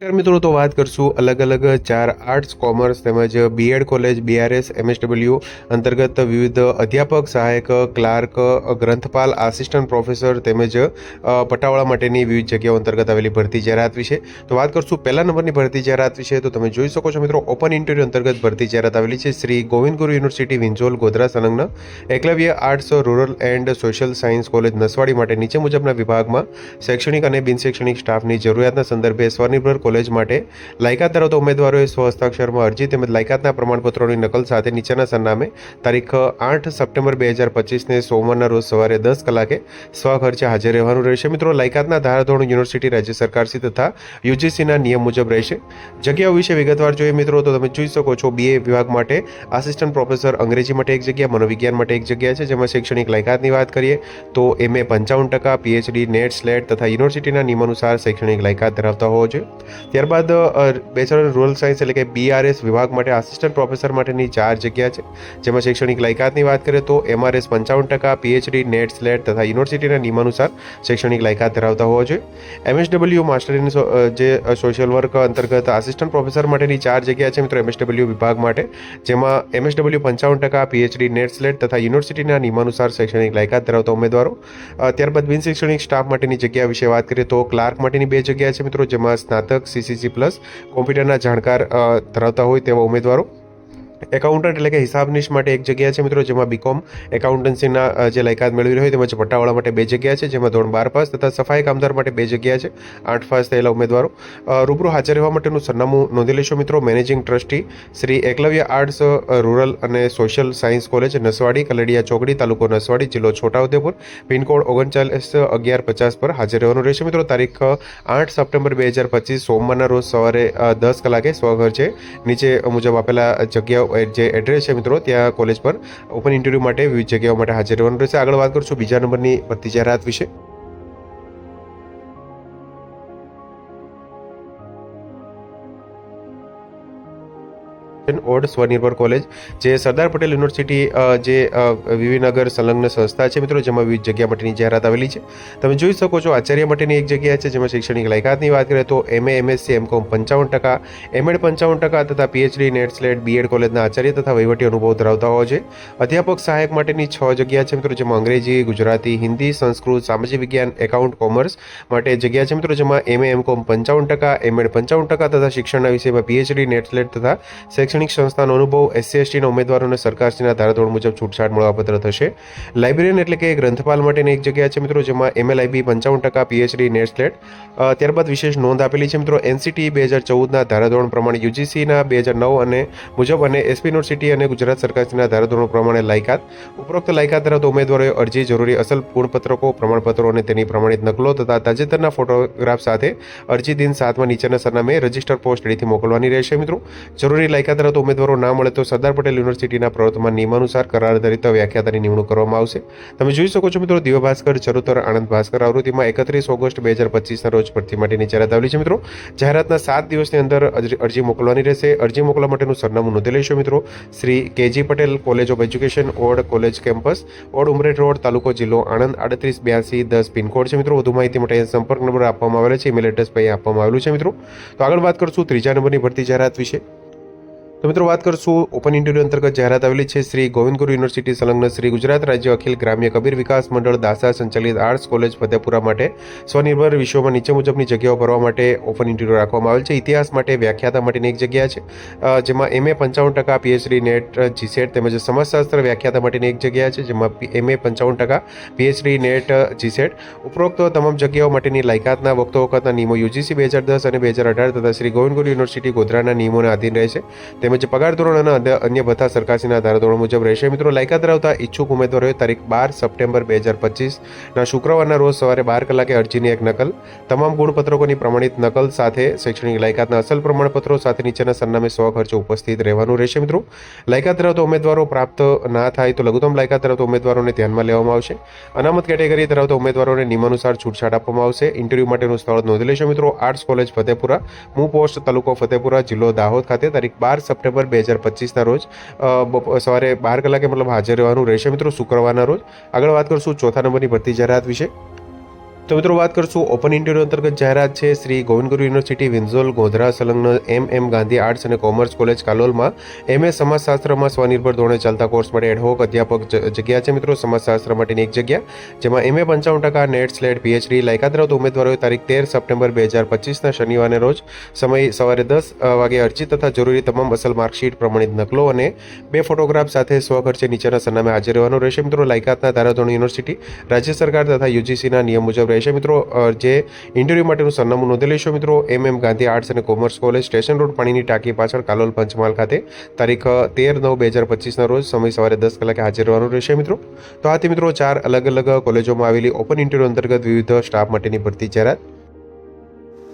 મિત્રો, તો વાત કરશું અલગ અલગ ચાર આર્ટ્સ કોમર્સ તેમજ બીએડ કોલેજ બીઆરએસ એમએસડબલ્યુ અંતર્ગત વિવિધ અધ્યાપક, સહાયક ક્લાર્ક ગ્રંથપાલ આસિસ્ટન્ટ પ્રોફેસર તેમજ પટાવાળા માટેની વિવિધ જગ્યાઓ અંતર્ગત આવેલી ભરતી જાહેરાત વિશે. તો વાત કરશું પહેલા નંબરની ભરતી જાહેરાત વિશે. તો તમે જોઈ શકો છો મિત્રો ઓપન ઇન્ટરવ્યુ અંતર્ગત ભરતી જાહેરાત આવેલી છે. શ્રી ગોવિંદ ગુરુ યુનિવર્સિટી વિંજોલ ગોધરા સંલગ્ન Eklavya arts rural and social science college Naswadi માટે નીચે મુજબના વિભાગમાં શૈક્ષણિક અને બિન શૈક્ષણિક સ્ટાફની જરૂરિયાતના સંદર્ભે સ્વનિર્ભર કોલેજ માટે. લાયકાત ધરાવતા ઉમેદવારોએ સ્વ હસ્તાક્ષરમાં અરજી તેમજ લાયકાતના પ્રમાણપત્રોની નકલ સાથે નીચેના સરનામે તારીખ આઠ સપ્ટેમ્બર બે હજાર પચીસને સોમવારના રોજ સવારે દસ કલાકે સ્વખર્ચે હાજર રહેવાનું રહેશે. મિત્રો, લાયકાતના ધારાધોરણ યુનિવર્સિટી રાજ્ય સરકારશ્રી તથા યુજીસીના નિયમ મુજબ રહેશે. જગ્યાઓ વિશે વિગતવાર જોઈએ મિત્રો, તો તમે જોઈ શકો છો બીએ વિભાગ માટે આસિસ્ટન્ટ પ્રોફેસર અંગ્રેજી માટે એક જગ્યા, મનોવિજ્ઞાન માટે એક જગ્યા છે, જેમાં શૈક્ષણિક લાયકાતની વાત કરીએ, તો એમએ પંચાવન ટકા પીએચડી નેટ સ્લેટ તથા યુનિવર્સિટીના નિયમાનુસાર શૈક્ષણિક લાયકાત ધરાવતા હોવો જોઈએ. ત્યારબાદ બેચલર રૂરલ સાયન્સ એટલે કે બીઆરએસ વિભાગ માટે આસિસ્ટન્ટ પ્રોફેસર માટેની ચાર જગ્યા છે. જેમાં શૈક્ષણિક લાયકાતની વાત કરીએ તો એમઆરએસ પંચાવન ટકા પીએચડી નેટ સ્લેટ તથા યુનિવર્સિટીના નિયમાનુસાર શૈક્ષણિક લાયકાત ધરાવતા હોવા જોઈએ. એમએસડબલ્યુ માસ્ટર ઇન જે સોશિયલ વર્ક અંતર્ગત આસિસ્ટન્ટ પ્રોફેસર માટેની ચાર જગ્યા છે મિત્રો એમએસડબલ્યુ વિભાગ માટે, જેમાં એમએસડબલ્યુ પંચાવન ટકા પીએચડી નેટ સ્લેટ તથા યુનિવર્સિટીના નિયમાનુસાર શૈક્ષણિક લાયકાત ધરાવતા ઉમેદવારો. ત્યારબાદ બિન શૈક્ષણિક સ્ટાફ માટેની જગ્યા વિશે વાત કરીએ તો ક્લાર્ક માટેની બે જગ્યા છે મિત્રો, જેમાં સ્નાતક સીસીસી પ્લસ કોમ્પ્યુટરના જાણકાર ધરાવતા હોય તેવા ઉમેદવારો એકાઉન્ટન્ટ એટલે કે હિસાબનીશ માટે એક જગ્યા છે મિત્રો, જેમાં બીકોમ એકાઉન્ટન્સીના જે લાયકાત મેળવી હોય તેમજ પટ્ટાવાળા માટે બે જગ્યા છે, જેમાં ધોરણ બાર પાસ તથા સફાઈ કામદાર માટે બે જગ્યા છે, આઠ પાસ થયેલા ઉમેદવારો. રૂબરૂ હાજર રહેવા માટેનું સરનામું નોંધી લેશો મિત્રો, managing trustee Shri Eklavya arts rural અને social science college, Naswadi, Kaladiya ચોકડી, તાલુકો નસવાડી, જિલ્લો છોટાઉદેપુર. પિનકોડ ઓગણચાલીસ અગિયાર પચાસ પર હાજર રહેવાનું રહેશે મિત્રો. તારીખ આઠ સપ્ટેમ્બર બે હજાર પચીસ, સોમવારના રોજ સવારે દસ કલાકે સ્વઘર છે. નીચે મુજબ આપેલા જગ્યાઓ જે એડ્રેસ છે મિત્રો, ત્યાં કોલેજ પર ઓપન ઇન્ટરવ્યૂ માટે વિવિધ જગ્યાઓ માટે હાજર રહેવાનું રહેશે. આગળ વાત કરશું બીજા નંબરની ભરતી જાહેરાત વિશે. ઓડ સ્વનિર્ભર કોલેજ જે સરદાર પટેલ યુનિવર્સિટી જે વિવિનગર સંલગ્ન સંસ્થા છે મિત્રો, જેમાં વિવિધ જગ્યા માટેની જાહેરાત આવેલી છે. તમે જોઈ શકો છો આચાર્ય માટેની એક જગ્યા છે, જેમાં શૈક્ષણિક લાયકાતની વાત કરીએ તો એમએ, એમએસસી, એમકોમ પંચાવન ટકા, એમએડ પંચાવન ટકા તથા પીએચડી નેટ સ્લેટ બીએડ કોલેજના આચાર્ય તથા વહીવટી અનુભવ ધરાવતા હોય છે. અધ્યાપક સહાયક માટેની છ જગ્યા છે મિત્રો, જેમાં અંગ્રેજી, ગુજરાતી, હિન્દી, સંસ્કૃત, સામાજિક વિજ્ઞાન, એકાઉન્ટ, કોમર્સ માટે જગ્યા છે મિત્રો, જેમાં એમએ, એમકોમ પંચાવન ટકા, એમએડ પંચાવન ટકા તથા શિક્ષણના વિષયમાં પીએચડી નેટ સ્લેટ તથા શૈક્ષણિક સંસ્થાનો અનુભવ એસસી એસટીના ઉમેદવારોને સરકારશ્રીના ધારાધોરણ મુજબ છૂટછાટ મળવાપત્ર થશે. લાઇબ્રેરિયન એટલે કે ગ્રંથપાલ માટેની એક જગ્યા છે મિત્રો, જેમાં એમએલઆઈબી પંચાવન ટકા પીએચડી નેટસ્લેટ ત્યારબાદ વિશેષ નોંધ આપેલી છે મિત્રો એનસીટી બે હજાર ચૌદના ધારાધોરણ પ્રમાણે યુજીસીના બે હજાર નવ અને મુજબ અને એસપી યુનિવર્સિટી અને ગુજરાત સરકારશ્રીના ધારાધોરણો પ્રમાણે લાયકાત. ઉપરોક્ત લાયકાત ધરાવતા ઉમેદવારોએ અરજી જરૂરી અસલ ગુણપત્રકો પ્રમાણપત્રો અને તેની પ્રમાણિત નકલો તથા તાજેતરના ફોટોગ્રાફ સાથે અરજી દિન સાતમાં નીચેના સરનામે રજિસ્ટર પોસ્ટ રેડીથી મોકલવાની રહેશે મિત્રો. જરૂરી લાયકાત ધરાવતા ઉમેદવારો ના મળે તો સરદાર પટેલ યુનિવર્સિટીના પ્રવર્તમાન નિયમાનુસાર કરાર આધારિત વ્યાખ્યાતાની નિમણૂક કરવામાં આવશે. તમે જોઈ શકો છો મિત્રો દિવ્ય ભાસ્કર ચરોતર આનંદ ભાસ્કર આવૃત્તિમાં એકત્રીસ ઓગસ્ટ બે હજાર પચીસના રોજ ભરતી માટેની જાહેરાત આવેલી છે મિત્રો. જાહેરાતના સાત દિવસની અંદર અરજી મોકલવાની રહેશે. અરજી મોકલવા માટેનું સરનામું નોંધી લેશો મિત્રો. Shri KG Patel college of education, Od college campus, Od Umreth road, તાલુકો જિલ્લો આણંદ, આડત્રીસ, બ્યાસી, દસ પિનકોડ છે મિત્રો. વધુ માહિતી માટે સંપર્ક નંબર આપવામાં આવેલો છે. ઈમેલ એડ્રેસ પણ આપવામાં આવેલું છે મિત્રો. તો આગળ વાત કરશું ત્રીજા નંબરની ભરતી જાહેરાત વિશે. તો મિત્રો વાત કરશું ઓપન ઇન્ટરવ્યુ અંતર્ગત જાહેરાત આવેલી છે શ્રી ગોવિંદ ગુરુ યુનિવર્સિટી સંલગ્ન શ્રી ગુજરાત રાજ્ય અખિલ ગ્રામ્ય કબીર વિકાસ મંડળ દાસા સંચાલિત આર્ટ્સ કોલેજ ફતેપુરા માટે સ્વનિર્ભર વિશ્વમાં નીચે મુજબની જગ્યાઓ ભરવા માટે ઓપન ઇન્ટરવ્યુ રાખવામાં આવેલ છે. ઇતિહાસ માટે વ્યાખ્યાતા માટેની એક જગ્યા છે. જેમાં એમએ પંચાવન ટકા પીએચડી નેટ જીસેટ તેમજ સમાજશાસ્ત્ર વ્યાખ્યાતા માટેની એક જગ્યા છે, જેમાં એમએ પંચાવન ટકા પીએચડી નેટ જીસેટ ઉપરોક્ત તમામ જગ્યાઓ માટેની લાયકાતના વખતો વખતના નિયમો યુજીસી બે હજાર દસ અને બે હજાર અઢાર તથા શ્રી ગોવિંદ ગુરુ યુનિવર્સિટી ગોધરાના નિયમોને આધીન રહેશે તેમજ તેમજ પગાર ધોરણ અને અન્ય- ભથ્થા સરકારશ્રીના ધારાધોરણ મુજબ રહેશે. મિત્રો, લાયકાત ધરાવતા ઈચ્છુક ઉમેદવારોએ તારીખ બાર સપ્ટેમ્બર બે હજાર પચીસના શુક્રવારના રોજ સવારે બાર કલાકે અરજીની એક નકલ, તમામ ગુણપત્રકોની પ્રમાણિત નકલ સાથે શૈક્ષણિક લાયકાતના અસલ પ્રમાણપત્રો સાથે નીચેના સરનામે સ્વ ખર્ચે ઉપસ્થિત રહેવાનું રહેશે. મિત્રો, લાયકાત ધરાવતા ઉમેદવારો પ્રાપ્ત ના થાય તો લઘુત્તમ લાયકાત ધરાવતા ઉમેદવારોને ધ્યાનમાં લેવામાં આવશે. અનામત કેટેગરી ધરાવતા ઉમેદવારોને નિયમાનુસાર છૂટછાટ આપવામાં આવશે. ઇન્ટરવ્યૂ માટેનું સ્થળ નોંધી લેશો. મિત્રો, આર્ટ્સ કોલેજ, ફતેપુરા, મુ પોસ્ટ તાલુકો ફતેપુરા, જિલ્લો દાહોદ ખાતે તારીખ બાર સપ્ટેમ્બર બે હજાર પચીસના રોજ સવારે બાર કલાકે મતલબ હાજર રહેવાનું રહેશે મિત્રો શુક્રવારના રોજ. આગળ વાત કરશું ચોથા નંબરની ભરતી જાહેરાત વિશે. તો મિત્રો વાત કરશું ઓપન ઇન્ટરવ્યુ અંતર્ગત જાહેરાત છે. શ્રી ગોવિંદગુરુ યુનિવર્સિટી વિન્ઝોલ, ગોધરા, સંલગ્ન એમ એમ ગાંધી આર્ટ્સ અને કોમર્સ કોલેજ કાલોલમાં એમએ સમાજશાસ્ત્રમાં સ્વનિર્ભર ધોરણે ચાલતા કોર્સ માટે એડહોક અધ્યાપક જગ્યા છે મિત્રો. સમાજશાસ્ત્ર માટેની એક જગ્યા, જેમાં એમએ પંચાવન ટકા નેટ સ્લેટ પીએચડી લાયકાત ધરાવતા ઉમેદવારોએ તારીખ તેર સપ્ટેમ્બર બે હજાર પચીસના શનિવારને રોજ સમય સવારે દસ વાગે અરજી તથા જરૂરી તમામ અસલ માર્કશીટ, પ્રમાણિત નકલો અને બે ફોટોગ્રાફ સાથે સ્વખર્ચે નીચેના સરનામે હાજર રહેવાનું રહેશે. મિત્રો, લાયકાતના ધારાધોરણ યુનિવર્સિટી રાજ્ય સરકાર તથા યુજીસીના નિયમ મુજબ રહેશે મિત્રો. જે ઇન્ટરવ્યૂ માટેનું સરનામું નોંધી લેશો મિત્રો. એમ એમ ગાંધી આર્ટ્સ અને કોમર્સ કોલેજ, સ્ટેશન રોડ, પાણીની ટાંકી પાછળ, કાલોલ પંચમહાલ ખાતે. તારીખ તેર નવ બે હજાર પચીસના રોજ સમય સવારે દસ કલાકે હાજર રહેવાનું રહેશે મિત્રો. તો આથી મિત્રો, ચાર અલગ અલગ કોલેજોમાં આવેલી ઓપન ઇન્ટરવ્યૂ અંતર્ગત વિવિધ સ્ટાફ માટેની ભરતી જાહેરાત